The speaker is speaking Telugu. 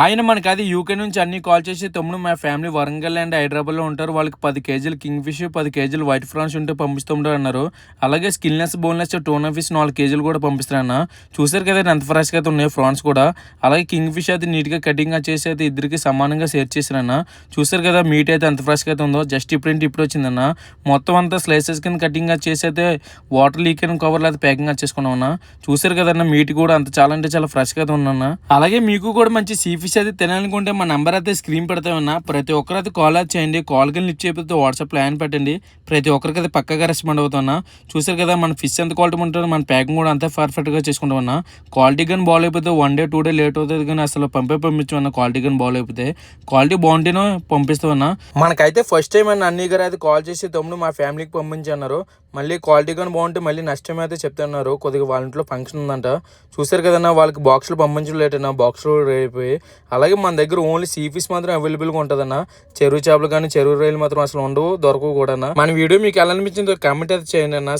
ఆయన మనకి అది యూకే నుంచి అన్ని కాల్ చేసి తమ్ముడు మా ఫ్యామిలీ వరంగల్ అండ్ హైదరాబాద్లో ఉంటారు. వాళ్ళకి పది కేజీలు కింగ్ ఫిష్ పది కేజీలు వైట్ ఫ్రాన్స్ ఉంటే పంపిస్తుంటారు అన్నారు. అలాగే స్కిన్లెస్ బోన్లెస్ టోనా ఫిష్ నాలుగు కేజీలు కూడా పంపిస్తారన్న చూసారు కదా ఎంత ఫ్రెష్గా అయితే ఉన్నాయి ఫ్రాన్స్ కూడా. అలాగే కింగ్ ఫిష్ అయితే నీట్గా కటింగ్గా చేసి అయితే ఇద్దరికి సమానంగా షేర్ చేశారన్న చూసారు కదా మీట్ అయితే ఎంత ఫ్రెష్గా అయితే ఉందో. జస్ట్ ఇప్పుడు ఇప్పుడు వచ్చిందన్న మొత్తం అంతా స్లైసెస్ కింద కటింగ్గా చేసి అయితే వాటర్ లీక్ అయిన కవర్లు అయితే ప్యాకింగ్ చేసుకున్నామన్నా చూసారు కదన్న మీట్ కూడా అంత చాలా అంటే చాలా ఫ్రెష్గా అయితే ఉందన్న అలాగే మీకు కూడా మంచి సీ ఫిష్ అయితే తినాలనుకుంటే మా నెంబర్ అయితే స్క్రీన్ పెడతామన్నా ప్రతి ఒక్కరు అయితే కాల్ అయితే చేయండి. కాల్ కానీ లిఫ్ట్ చేయకపోతే వాట్సాప్ ప్లాన్ పెట్టండి. ప్రతి ఒక్కరికి అయితే పక్కగా రెస్పాండ్ అవుతున్నా చూసారు కదా మన ఫిష్ ఎంత క్వాలిటీ ఉంటుందో మన ప్యాకింగ్ కూడా అంతా పర్ఫెక్ట్గా చేసుకుంటామన్నా క్వాలిటీ కానీ బాగాలేకపోతే one day two day late అవుతుంది కానీ అసలు పంపే పంపించమన్నా క్వాలిటీ కానీ బాగాలేకపోతే క్వాలిటీ బాగుంటేనే పంపిస్తామన్నా మనకైతే ఫస్ట్ టైం అన్న అన్ని గారు అయితే కాల్ చేసి తమ్ముడు మా ఫ్యామిలీకి పంపించన్నారు మళ్ళీ క్వాలిటీ కానీ బాగుంటే మళ్ళీ నష్టం అయితే చెప్తున్నారు కొద్దిగా వాళ్ళ ఇంట్లో ఫంక్షన్ ఉందంట. చూసారు కదన్నా వాళ్ళకి బాక్సులు పంపించలేటన్నా బాక్సులు అయిపోయి అలాగే మన దగ్గర ఓన్లీ సీ ఫిష్ మాత్రం అవైలబుల్గా ఉంటుందన్న. చెరువు చేపలు కానీ చెరువు రొయ్యలు మాత్రం అసలు ఉండవు దొరకవు కూడా మన వీడియో మీకు ఎలా అనిపించిందో కామెంట్ అయితే చేయండి అన్న.